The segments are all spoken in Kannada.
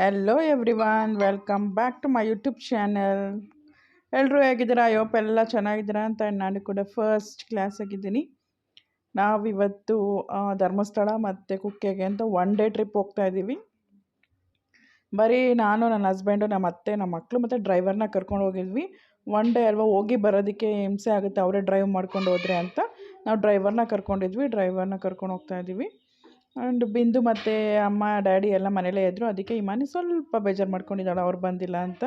Hello one welcome back to my YouTube channel ಎಲ್ಲರೂ ಹೇಗಿದ್ದೀರಾ? ಯೋಪ್ ಎಲ್ಲ ಚೆನ್ನಾಗಿದ್ದೀರಾ ಅಂತ ನಾನು ಕೂಡ ಫಸ್ಟ್ ಕ್ಲಾಸ್ ಆಗಿದ್ದೀನಿ. ನಾವಿವತ್ತು ಧರ್ಮಸ್ಥಳ ಮತ್ತು ಕುಕ್ಕೆಗೆ ಅಂತ ಒನ್ ಡೇ ಟ್ರಿಪ್ ಹೋಗ್ತಾ ಇದ್ದೀವಿ. ಬರೀ ನಾನು, ನನ್ನ ಹಸ್ಬೆಂಡು ನಮ್ಮ ಅತ್ತೆ, ನಮ್ಮ ಮಕ್ಕಳು ಮತ್ತು ಡ್ರೈವರ್ನ ಕರ್ಕೊಂಡು ಹೋಗಿದ್ವಿ. ಒನ್ ಡೇ ಅಲ್ವಾ ಹೋಗಿ ಬರೋದಕ್ಕೆ ಹಿಂಸೆ ಆಗುತ್ತೆ, ಅವರೇ ಡ್ರೈವ್ ಮಾಡ್ಕೊಂಡು ಹೋದರೆ ಅಂತ. ನಾವು ಡ್ರೈವರ್ನ ಕರ್ಕೊಂಡಿದ್ವಿ ಡ್ರೈವರ್ನ ಕರ್ಕೊಂಡು ಹೋಗ್ತಾ ಇದ್ದೀವಿ. ಆ್ಯಂಡ್ ಬಿಂದು ಮತ್ತು ಅಮ್ಮ, ಡ್ಯಾಡಿ ಎಲ್ಲ ಮನೇಲೇ ಇದ್ದರು ಅದಕ್ಕೆ ಇಮಾನಿ ಸ್ವಲ್ಪ ಬೇಜಾರು ಮಾಡ್ಕೊಂಡಿದ್ದಾಳೆ. ಅವ್ರು ಬಂದಿಲ್ಲ ಅಂತ.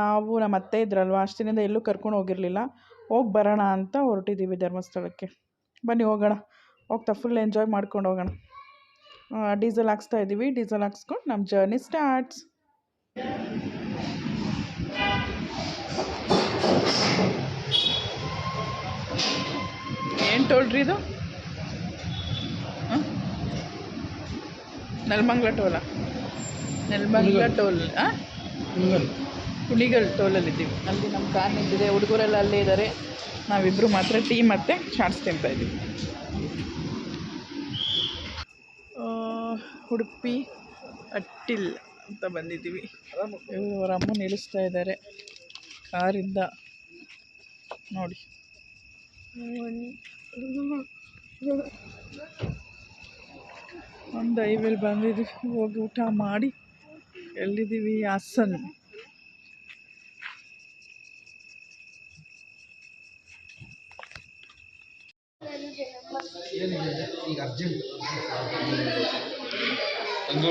ನಾವು ನಮ್ಮ ಅತ್ತೆ ಇದ್ರಲ್ವ? ಅಷ್ಟು ದಿನದಿಂದ ಎಲ್ಲೂ ಕರ್ಕೊಂಡು ಹೋಗಿರಲಿಲ್ಲ. ಹೋಗಿ ಬರೋಣ ಅಂತ ಹೊರಟಿದ್ದೀವಿ ಧರ್ಮಸ್ಥಳಕ್ಕೆ. ಬನ್ನಿ, ಹೋಗೋಣ. ಹೋಗ್ತಾ ಫುಲ್ ಎಂಜಾಯ್ ಮಾಡ್ಕೊಂಡು ಹೋಗೋಣ. ಡೀಸೆಲ್ ಹಾಕ್ಸ್ತಾ ಇದ್ದೀವಿ ಡೀಸೆಲ್ ಹಾಕ್ಸ್ಕೊಂಡು ನಮ್ಮ ಜರ್ನಿ ಸ್ಟಾರ್ಟ್ಸ್ ಏನು ಟೋಲ್ರಿ ಇದು? ನೆಲಮಂಗ್ಲ ಟೋಲ. ನೆಲಮಂಗ್ಲ ಟೋಲ್ ಹುಲಿಗಳ್. ಕುಣಿಗಲ್ ಟೋಲಲ್ಲಿದ್ದೀವಿ. ಅಲ್ಲಿ ನಮ್ಮ ಕಾರ್ ನಿಂತಿದೆ ಹುಡುಗರೆಲ್ಲ ಅಲ್ಲೇ ಇದ್ದಾರೆ. ನಾವಿಬ್ಬರು ಮಾತ್ರ ಟೀ ಮತ್ತು ಶಾರ್ಟ್ಸ್ ತಿಂತಾ ಇದ್ದೀವಿ. ಉಡುಪಿ ಅಟ್ಟಿಲ್ ಅಂತ ಬಂದಿದ್ದೀವಿ. ಅವರ ಅಮ್ಮ ನಿಲ್ಲಿಸ್ತಾ ಇದ್ದಾರೆ. ಕಾರಿಂದ. ನೋಡಿ. ಒಂದು ಐವೇಲಿ ಬಂದಿದ್ದೀವಿ ಹೋಗಿ ಊಟ ಮಾಡಿ ಎಲ್ಲಿದ್ದೀವಿ? ಹಾಸನ್. ಈಗ ಅರ್ಜೆಂಟ್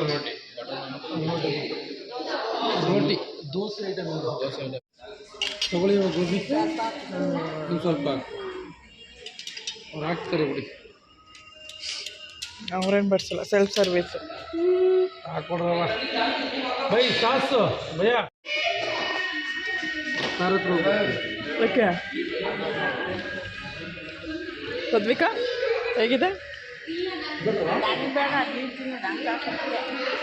ರೋಟಿ. ರೋಟಿ ದೋಸೆ ಐಟಮ್ ದೋಸೆ ಐಟಮ್. ತಗೊಳ್ಳಿ ಗೋಬಿ. ಸ್ವಲ್ಪ ಅವ್ರು ಹಾಕ್ತಾರೆ ಬಿಡಿ. ಅವ್ರೇನು ಬಡ್ಸಲ್ಲ ಸೆಲ್ಫ್ ಸರ್ವಿಸ್ ಹಾಕೊಡ್ರವ ಬೈ ಸಾಸು ಭಯ. ಓಕೆ ಪದ್ವಿಕಾ ಹೇಗಿದೆ?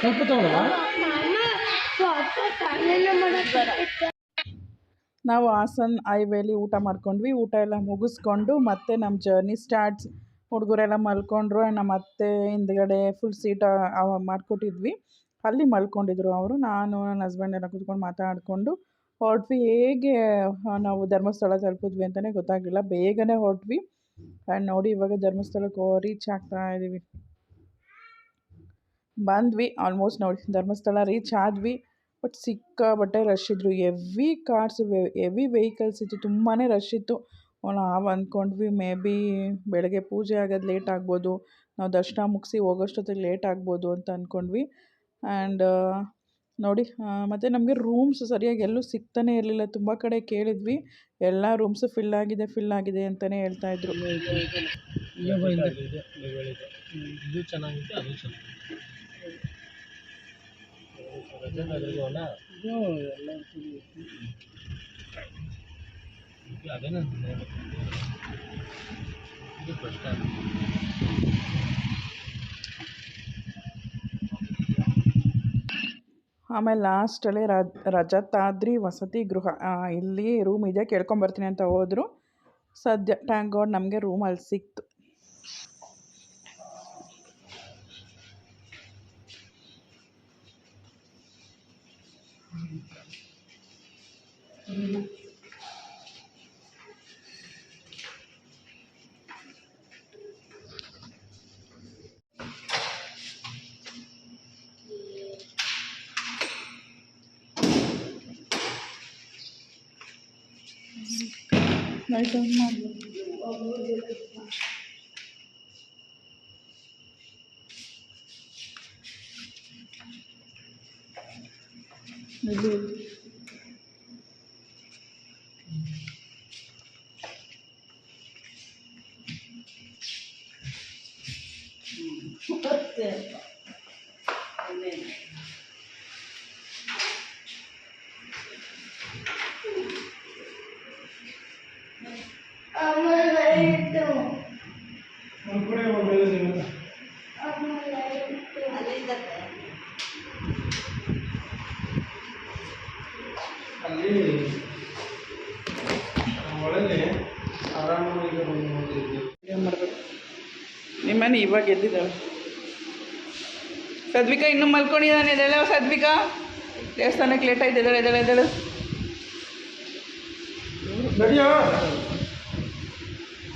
ಸ್ವಲ್ಪ ನಾವು ಹಾಸನ್ ಹೈವೇಲಿ ಊಟ ಮಾಡ್ಕೊಂಡ್ವಿ. ಊಟ ಎಲ್ಲ ಮುಗಿಸ್ಕೊಂಡು ಮತ್ತೆ ನಮ್ಮ ಜರ್ನಿ ಸ್ಟಾರ್ಟ್ಸ್ ಹುಡುಗರೆಲ್ಲ ಮಲ್ಕೊಂಡ್ರು, ನಮ್ಮ ಅತ್ತೆ ಹಿಂದ್ಗಡೆ ಫುಲ್ ಸೀಟ್ ಮಾಡಿಕೊಟ್ಟಿದ್ವಿ. ಅಲ್ಲಿ ಮಲ್ಕೊಂಡಿದ್ರು ಅವರು, ನಾನು, ನನ್ನ ಹಸ್ಬೆಂಡ್ ಎಲ್ಲ ಕೂತ್ಕೊಂಡು ಮಾತಾಡಿಕೊಂಡು ಹೊರಟ್ವಿ. ಹೇಗೆ ನಾವು ಧರ್ಮಸ್ಥಳ ತಲುಪಿದ್ವಿ ಅಂತಲೇ ಗೊತ್ತಾಗಲಿಲ್ಲ. ಬೇಗನೆ ಹೊರಟ್ವಿ. ಆ್ಯಂಡ್ ನೋಡಿ ಇವಾಗ ಧರ್ಮಸ್ಥಳಕ್ಕೆ ರೀಚ್ ಆಗ್ತಾ ಇದ್ದೀವಿ ಬಂದ್ವಿ ಆಲ್ಮೋಸ್ಟ್ ನೋಡಿ, ಧರ್ಮಸ್ಥಳ ರೀಚ್ ಆದ್ವಿ. ಬಟ್ ಸಿಕ್ಕಾಬಟ್ಟೆ ರಶ್ ಇದ್ರು. ಎವಿ ಕಾರ್ಸ್ ಎವಿ ವೆಹಿಕಲ್ಸ್ ಇತ್ತು. ತುಂಬಾ ರಶ್ ಇತ್ತು. ನಾವು ಅಂದ್ಕೊಂಡ್ವಿ ಮೇ ಬಿ ಬೆಳಗ್ಗೆ ಪೂಜೆ ಆಗೋದು ಲೇಟ್ ಆಗ್ಬೋದು. ನಾವು ದರ್ಶನ ಮುಗಿಸಿ ಹೋಗೋಷ್ಟೊತ್ತಿಗೆ ಲೇಟ್ ಆಗ್ಬೋದು ಅಂತ ಅಂದ್ಕೊಂಡ್ವಿ ಆ್ಯಂಡ್ ನೋಡಿ ಮತ್ತು ನಮಗೆ ರೂಮ್ಸ್ ಸರಿಯಾಗಿ ಎಲ್ಲೂ ಸಿಗ್ತಾನೆ ಇರಲಿಲ್ಲ. ತುಂಬ ಕಡೆ ಕೇಳಿದ್ವಿ. ಎಲ್ಲ ರೂಮ್ಸು ಫಿಲ್ ಆಗಿದೆ ಫಿಲ್ ಆಗಿದೆ ಅಂತಲೇ ಹೇಳ್ತಾ ಇದ್ರು. ಇಲ್ಲೇ ಬಾ ಹಿಂದೆ. ಇದು ಚೆನ್ನಾಗಿದೆ ಆಮೇಲೆ ಲಾಸ್ಟಲ್ಲಿ ರಜತಾದ್ರಿ ವಸತಿ ಗೃಹ. ಇಲ್ಲಿ ರೂಮ್ ಇದೆ ಕೇಳ್ಕೊಂಬರ್ತೀನಿ ಅಂತ ಹೋದರು. ಸದ್ಯ ಟ್ಯಾಂಕ್ ಗಾಡ್ ನಮಗೆ ರೂಮ್ ಸಿಕ್ತು. ಲೈಟ್ ಆನ್ ಮಾಡಿ ಇಲ್ಲಿ ಅಲ್ಲಿ ಒಳಗೆ ಆರಾಮಾಗಿ ಇವಾಗ ಎದ್ದಿದ್ದಾಳೆ ಸದ್ವಿಕಾ ಇನ್ನೂ ಮಲ್ಕೊಂಡಿದ್ದಾನೆ ಇದೆಲ್ಲ ಸದ್ವಿಕಾ ದೇವಸ್ಥಾನಕ್ಕೆ ಲೇಟ್ ಆಯ್ತು ಎದ್ದೇಳು ಎದ್ದೇಳು ಎದ್ದೇಳು.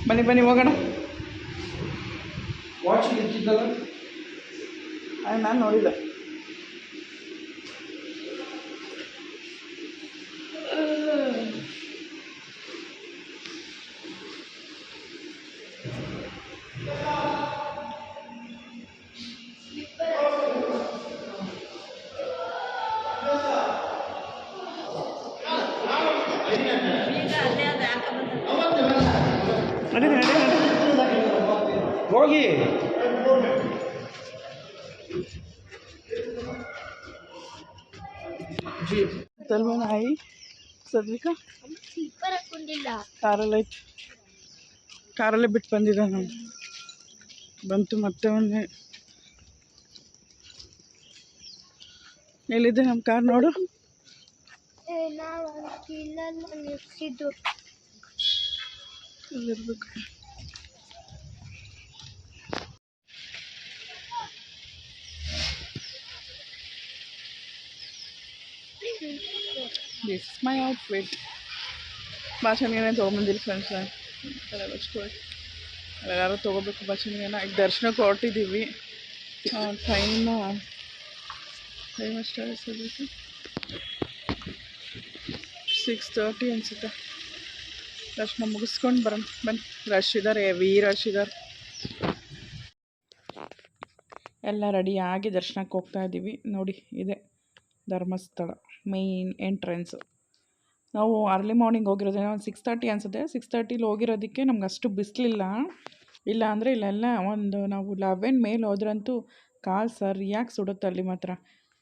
ಬನ್ನಿ ಬನ್ನಿ ಹೋಗೋಣ. ವಾಚ್ ಇಕ್ಕಿದ್ದಲ್ಲ ನಾನು ನೋಡಿಲ್ಲ. ತಲ್ವ ನಾಯಿ ಸದ್ವಿಕಾ ಕಾರಲ್ಲೇ ಕಾರಲ್ಲೇ ಬಿಟ್ಟು ಬಂದಿದ್ದೆ ನಾನು ಬಂತು ಮತ್ತೆ ಒಂದು ಎಲ್ಲಿದೆ ನಮ್ಮ ಕಾರ್ ನೋಡು ಏ, ನಾವು is my outfit. ದಿಸ್ ತೊಗೊಂಬಂದಿಲ್ಲ ಔಟ್ಫಿಟ್ ಭಾಷಣಿಗೆನೆ ತೊಗೊಂಬಂದಿರಿ ಫ್ರೆಂಡ್ಸ್ ಎಲ್ಲರೂ ತೊಗೋಬೇಕು ಭಾಷಣಿಗೆನ ಈಗ ದರ್ಶನಕ್ಕೆ ಕೊಟ್ಟಿದ್ದೀವಿ ಟೈಮು ಟೈಮ್ ಎಷ್ಟಾಗಿದೆ ಸದ್ಯಕ್ಕೆ ಸಿಕ್ಸ್ ತರ್ಟಿ ಅನಿಸುತ್ತೆ ದರ್ಶನ ಮುಗಿಸ್ಕೊಂಡು ಬರೋಣ ಬನ್ನಿ ರಶ್ ಇದ್ದಾರೆ ಹೆವಿ ರಶ್ ಇದ್ದಾರೆ ಎಲ್ಲ ರೆಡಿಯಾಗಿ ದರ್ಶನಕ್ಕೆ ಹೋಗ್ತಾ ಇದ್ದೀವಿ ನೋಡಿ ಇದೆ ಧರ್ಮಸ್ಥಳ ಮೇಯ್ನ್ ಎಂಟ್ರೆನ್ಸು ನಾವು ಅರ್ಲಿ ಮಾರ್ನಿಂಗ್ ಹೋಗಿರೋದೇನೋ ಒಂದು ಸಿಕ್ಸ್ ತರ್ಟಿ ಅನಿಸುತ್ತೆ. ಸಿಕ್ಸ್ ತರ್ಟಿಲಿ ಹೋಗಿರೋದಕ್ಕೆ ನಮ್ಗೆ ಅಷ್ಟು ಬಿಸಿಲಿಲ್ಲ. ಇಲ್ಲ ಅಂದರೆ ಇಲ್ಲೆಲ್ಲ ಒಂದು ನಾವು ಲೆವೆನ್ ಮೇಲೆ ಹೋದ್ರಂತೂ ಕಾಲು ಸರಿಯಾಗಿ ಸುಡುತ್ತೆ ಅಲ್ಲಿ ಮಾತ್ರ.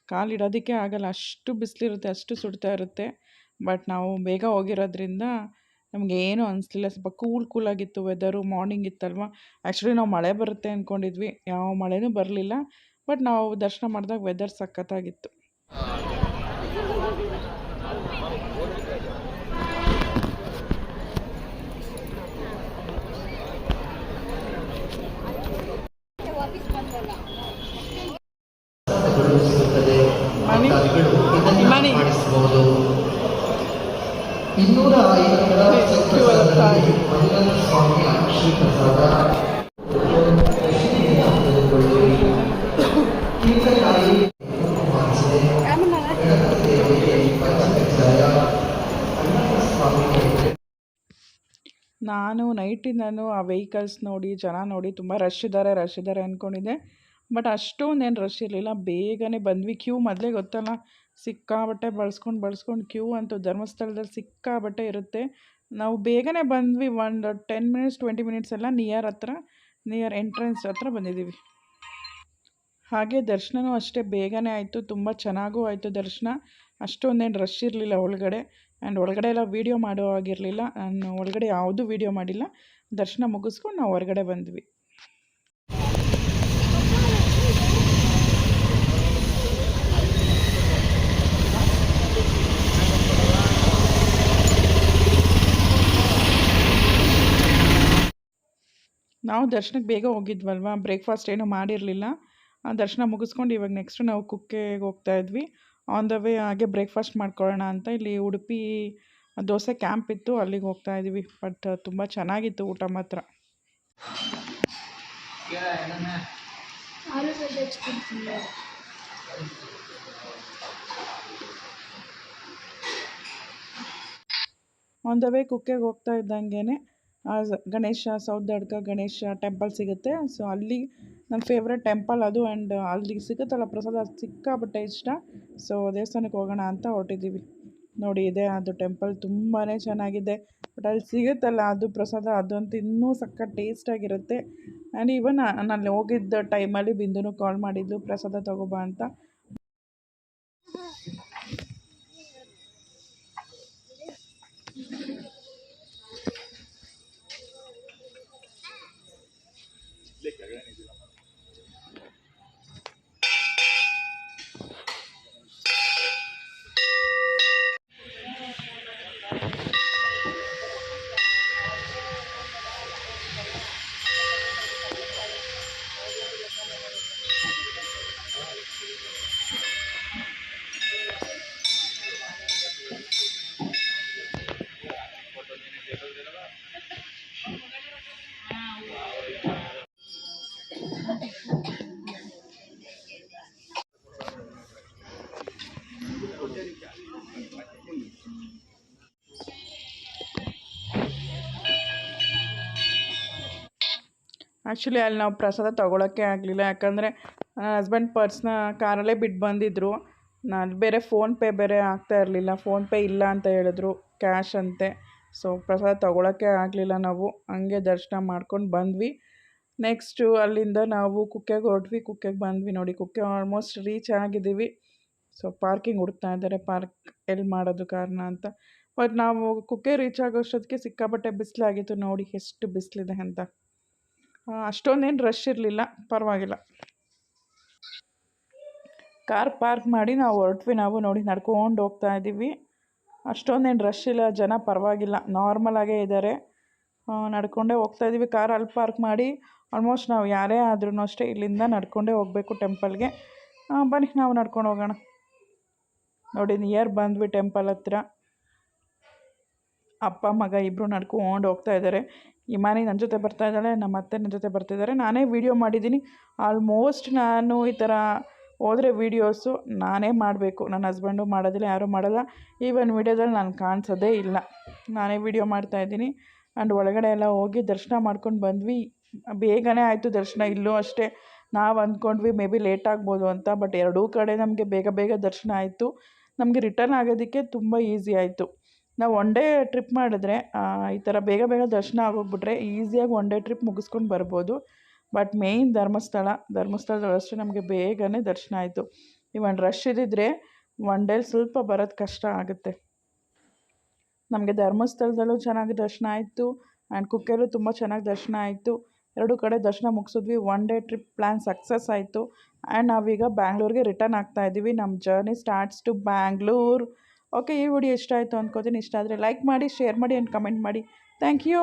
ಕಾಲು ಇಡೋದಕ್ಕೆ ಆಗಲ್ಲ. ಅಷ್ಟು ಬಿಸಿಲಿರುತ್ತೆ, ಅಷ್ಟು ಸುಡ್ತಾ ಇರುತ್ತೆ. ಬಟ್ ನಾವು ಬೇಗ ಹೋಗಿರೋದ್ರಿಂದ ನಮಗೆ ಏನೂ ಅನಿಸ್ಲಿಲ್ಲ. ಸ್ವಲ್ಪ ಕೂಲ್ ಕೂಲಾಗಿತ್ತು ವೆದರು ಮಾರ್ನಿಂಗ್ ಇತ್ತಲ್ವ? ಆ್ಯಕ್ಚುಲಿ ನಾವು ಮಳೆ ಬರುತ್ತೆ ಅಂದ್ಕೊಂಡಿದ್ವಿ ಯಾವ ಮಳೆನೂ ಬರಲಿಲ್ಲ. ಬಟ್ ನಾವು ದರ್ಶನ ಮಾಡಿದಾಗ ವೆದರ್ ಸಖತ್ತಾಗಿತ್ತು. ಇನ್ನೂರ ಐವತ್ತರ ಐವತ್ತಾರು. ಮಂಗಲ ಸ್ವಾಮಿಯ ಶ್ರೀ ಪ್ರಸಾದ ನಾನು ನೈಟಿಂದನೂ ಆ ವೆಹಿಕಲ್ಸ್ ನೋಡಿ, ಜನ ನೋಡಿ ತುಂಬ ರಶ್ ಇದ್ದಾರೆ ರಶ್ ಇದ್ದಾರೆ ಅಂದ್ಕೊಂಡಿದ್ದೆ ಬಟ್ ಅಷ್ಟೊಂದೇನು ರಶ್ ಇರಲಿಲ್ಲ. ಬೇಗನೆ ಬಂದ್ವಿ. ಕ್ಯೂ ಮೊದಲೇ ಗೊತ್ತಲ್ಲ? ಸಿಕ್ಕಾಬಟ್ಟೆ ಬಳಸ್ಕೊಂಡು ಬಳಸ್ಕೊಂಡು ಕ್ಯೂ ಅಂತೂ ಧರ್ಮಸ್ಥಳದಲ್ಲಿ ಸಿಕ್ಕಾಬಟ್ಟೆ ಇರುತ್ತೆ. ನಾವು ಬೇಗನೆ ಬಂದ್ವಿ. ಒಂದು ಟೆನ್ ಮಿನಿಟ್ಸ್ ಟ್ವೆಂಟಿ ಮಿನಿಟ್ಸ್ ಎಲ್ಲ ನಿಯರ್ ಹತ್ರ ನಿಯರ್ ಎಂಟ್ರೆನ್ಸ್ ಹತ್ರ ಬಂದಿದ್ದೀವಿ. ಹಾಗೆ ದರ್ಶನವೂ ಅಷ್ಟೇ. ಬೇಗನೆ ಆಯಿತು. ತುಂಬ ಚೆನ್ನಾಗೂ ಆಯಿತು ದರ್ಶನ. ಅಷ್ಟೊಂದೇನು ರಶ್ ಇರಲಿಲ್ಲ ಒಳಗಡೆ. ಆ್ಯಂಡ್ ಒಳಗಡೆ ಎಲ್ಲ ವೀಡಿಯೋ ಮಾಡೋ ಆಗಿರಲಿಲ್ಲ ನಾನು ಒಳಗಡೆ ಯಾವುದೂ ವೀಡಿಯೋ ಮಾಡಿಲ್ಲ. ದರ್ಶನ ಮುಗಿಸ್ಕೊಂಡು ನಾವು ಹೊರಗಡೆ ಬಂದ್ವಿ. ನಾವು ದರ್ಶನಕ್ಕೆ ಬೇಗ ಹೋಗಿದ್ವಲ್ವಾ? ಬ್ರೇಕ್ಫಾಸ್ಟ್ ಏನೂ ಮಾಡಿರಲಿಲ್ಲ. ಆ ದರ್ಶನ ಮುಗಿಸ್ಕೊಂಡು ಇವಾಗ ನೆಕ್ಸ್ಟ್ ನಾವು ಕುಕ್ಕೆಗೆ ಹೋಗ್ತಾ ಇದ್ವಿ. ಆನ್ ದ ವೇ ಹಾಗೆ ಬ್ರೇಕ್ಫಾಸ್ಟ್ ಮಾಡ್ಕೊಳ್ಳೋಣ ಅಂತ ಇಲ್ಲಿ ಉಡುಪಿ ದೋಸೆ ಕ್ಯಾಂಪ್ ಇತ್ತು ಅಲ್ಲಿಗೆ ಹೋಗ್ತಾ ಇದ್ದೀವಿ ಬಟ್ ತುಂಬ ಚೆನ್ನಾಗಿತ್ತು ಊಟ ಮಾತ್ರ. ಆನ್ ದ ವೇ ಕುಕ್ಕೆಗೆ ಹೋಗ್ತಾ ಇದ್ದಂಗೆ ಗಣೇಶ ಸೌದಡ್ಕ ಗಣೇಶ ಟೆಂಪಲ್ ಸಿಗುತ್ತೆ. ಸೊ ಅಲ್ಲಿ ನನ್ನ ಫೇವ್ರೆಟ್ ಟೆಂಪಲ್ ಅದು ಆ್ಯಂಡ್ ಅಲ್ಲಿ ಸಿಗುತ್ತಲ್ಲ ಪ್ರಸಾದ ಅದು ಸಿಕ್ಕಾಪಟ್ಟೆ ಇಷ್ಟ. ಸೊ ದೇವಸ್ಥಾನಕ್ಕೆ ಹೋಗೋಣ ಅಂತ ಹೊರಟಿದ್ದೀವಿ. ನೋಡಿ, ಇದೆ ಅದು ಟೆಂಪಲ್ ತುಂಬಾ ಚೆನ್ನಾಗಿದೆ. ಬಟ್ ಅಲ್ಲಿ ಸಿಗುತ್ತಲ್ಲ ಅದು ಪ್ರಸಾದ, ಅದಂತೂ ಇನ್ನೂ ಸಕ್ಕ ಟೇಸ್ಟಾಗಿರುತ್ತೆ ಆ್ಯಂಡ್ ಈವನ್ ನಾನು ಅಲ್ಲಿ ಹೋಗಿದ್ದ ಟೈಮಲ್ಲಿ ಬಿಂದುನು ಕಾಲ್ ಮಾಡಿದ್ಲು, ಪ್ರಸಾದ ತಗೋಬಾ ಅಂತ. ಆ್ಯಕ್ಚುಲಿ ಅಲ್ಲಿ ನಾವು ಪ್ರಸಾದ ತೊಗೊಳಕ್ಕೆ ಆಗಲಿಲ್ಲ. ಯಾಕಂದರೆ, ನನ್ನ ಹಸ್ಬೆಂಡ್ ಪರ್ಸ್ನ ಕಾರಲ್ಲೇ ಬಿಟ್ಟು ಬಂದಿದ್ದರು ನಾನು ಬೇರೆ ಫೋನ್ಪೇ ಬೇರೆ ಆಗ್ತಾ ಇರಲಿಲ್ಲ. ಫೋನ್ಪೇ ಇಲ್ಲ ಅಂತ ಹೇಳಿದ್ರು. ಕ್ಯಾಶ್ ಅಂತೆ. ಸೊ ಪ್ರಸಾದ ತೊಗೊಳಕ್ಕೆ ಆಗಲಿಲ್ಲ ನಾವು. ಹಂಗೆ ದರ್ಶನ ಮಾಡ್ಕೊಂಡು ಬಂದ್ವಿ. ನೆಕ್ಸ್ಟು ಅಲ್ಲಿಂದ ನಾವು ಕುಕ್ಕೆಗೆ ಹೊರಟ್ವಿ. ಕುಕ್ಕೆಗೆ ಬಂದ್ವಿ ನೋಡಿ. ಕುಕ್ಕೆ ಆಲ್ಮೋಸ್ಟ್ ರೀಚ್ ಆಗಿದ್ದೀವಿ. ಸೊ ಪಾರ್ಕಿಂಗ್ ಹುಡುಕ್ತಾ ಇದ್ದಾರೆ. ಪಾರ್ಕ್ ಎಲ್ಲಿ ಮಾಡೋದು ಕಾರಣ ಅಂತ. ಬಟ್ ನಾವು ಕುಕ್ಕೆ ರೀಚ್ ಆಗೋಷ್ಟೊತ್ತಿಗೆ ಸಿಕ್ಕಾಪಟ್ಟೆ ಬಿಸಿಲಾಗಿತ್ತು. ನೋಡಿ, ಎಷ್ಟು ಬಿಸಿಲಿದೆ ಅಂತ. ಅಷ್ಟೊಂದೇನು ರಶ್ ಇರಲಿಲ್ಲ. ಪರವಾಗಿಲ್ಲ. ಕಾರ್ ಪಾರ್ಕ್ ಮಾಡಿ ನಾವು ಹೊರಟ್ವಿ. ನಾವು ನೋಡಿ ನಡ್ಕೊಂಡು ಹೋಗ್ತಾ ಇದ್ದೀವಿ. ಅಷ್ಟೊಂದೇನು ರಶ್ ಇಲ್ಲ. ಜನ ಪರವಾಗಿಲ್ಲ. ನಾರ್ಮಲಾಗೇ ಇದ್ದಾರೆ ನಡ್ಕೊಂಡೇ ಹೋಗ್ತಾ ಇದ್ದೀವಿ. ಕಾರ್ ಅಲ್ಲಿ ಪಾರ್ಕ್ ಮಾಡಿ ಆಲ್ಮೋಸ್ಟ್ ನಾವು ಯಾರೇ ಆದ್ರೂ ಅಷ್ಟೇ ಇಲ್ಲಿಂದ ನಡ್ಕೊಂಡೇ ಹೋಗಬೇಕು ಟೆಂಪಲ್ಗೆ ಬನ್ನಿ, ನಾವು ನಡ್ಕೊಂಡು ಹೋಗೋಣ. ನೋಡಿ ನಿಯರ್ ಬಂದ್ವಿ ಟೆಂಪಲ್ ಹತ್ರ. ಅಪ್ಪ, ಮಗ ಇಬ್ಬರು ನಡ್ಕೊಂಡು ಹೋಗ್ತಾ ಇದ್ದಾರೆ ಇಮಾನಿ ನನ್ನ ಜೊತೆ ಬರ್ತಾ ಇದ್ದಾಳೆ ನಮ್ಮ ಅತ್ತೆ ನನ್ನ ಜೊತೆ ಬರ್ತಿದ್ದಾರೆ ನಾನೇ ವೀಡಿಯೋ ಮಾಡಿದ್ದೀನಿ. ಆಲ್ಮೋಸ್ಟ್ ನಾನು ಈ ಥರ ಹೋದರೆ ವೀಡಿಯೋಸು ನಾನೇ ಮಾಡಬೇಕು. ನನ್ನ ಹಸ್ಬೆಂಡು ಮಾಡೋದಿಲ್ಲ, ಯಾರೂ ಮಾಡಲ್ಲ. ಈವನ್ ವೀಡಿಯೋದಲ್ಲಿ ನಾನು ಕಾಣಿಸೋದೇ ಇಲ್ಲ. ನಾನೇ ವೀಡಿಯೋ ಮಾಡ್ತಾಯಿದ್ದೀನಿ ಆ್ಯಂಡ್ ಒಳಗಡೆ ಎಲ್ಲ ಹೋಗಿ ದರ್ಶನ ಮಾಡ್ಕೊಂಡು ಬಂದ್ವಿ. ಬೇಗನೆ ಆಯಿತು ದರ್ಶನ. ಇಲ್ಲೂ ಅಷ್ಟೇ. ನಾವು ಅಂದ್ಕೊಂಡ್ವಿ, ಮೇ ಬಿ ಲೇಟ್ ಆಗ್ಬೋದು ಅಂತ. ಬಟ್ ಎರಡೂ ಕಡೆ ನಮಗೆ ಬೇಗ ಬೇಗ ದರ್ಶನ ಆಯಿತು. ನಮಗೆ ರಿಟರ್ನ್ ಆಗೋದಕ್ಕೆ ತುಂಬ ಈಸಿ ಆಯಿತು. ನಾವು ಒನ್ ಡೇ ಟ್ರಿಪ್ ಮಾಡಿದ್ರೆ ಈ ಥರ ಬೇಗ ಬೇಗ ದರ್ಶನ ಆಗೋಗ್ಬಿಟ್ರೆ ಈಸಿಯಾಗಿ ಒನ್ ಡೇ ಟ್ರಿಪ್ ಮುಗಿಸ್ಕೊಂಡು ಬರ್ಬೋದು. ಬಟ್ ಮೇಯ್ನ್ ಧರ್ಮಸ್ಥಳ ಧರ್ಮಸ್ಥಳದಲ್ಲಷ್ಟೇ ನಮಗೆ ಬೇಗನೆ ದರ್ಶನ ಆಯಿತು. ಇವನ್ ರಶ್ ಇದ್ದಿದ್ರೆ ಒನ್ ಡೇಲಿ ಸ್ವಲ್ಪ ಬರೋದು ಕಷ್ಟ ಆಗುತ್ತೆ. ನಮಗೆ ಧರ್ಮಸ್ಥಳದಲ್ಲೂ ಚೆನ್ನಾಗಿ ದರ್ಶನ ಆಯಿತು. ಆ್ಯಂಡ್ ಕುಕ್ಕೆಲ್ಲೂ ತುಂಬ ಚೆನ್ನಾಗಿ ದರ್ಶನ ಆಯಿತು. ಎರಡು ಕಡೆ ದರ್ಶನ ಮುಗಿಸಿದ್ವಿ. One day trip plan success ಆಯಿತು. ಆ್ಯಂಡ್ ನಾವೀಗ ಬ್ಯಾಂಗ್ಳೂರಿಗೆ ರಿಟರ್ನ್ ಆಗ್ತಾ ಇದ್ದೀವಿ ನಮ್ಮ journey starts to Bangalore okay ಈ ವಿಡಿಯೋ ಇಷ್ಟ ಆಯಿತು ಅಂದ್ಕೋತೀನಿ. ಇಷ್ಟ ಆದರೆ ಲೈಕ್ ಮಾಡಿ ಶೇರ್ ಮಾಡಿ ಆ್ಯಂಡ್ ಕಮೆಂಟ್ ಮಾಡಿ. Thank you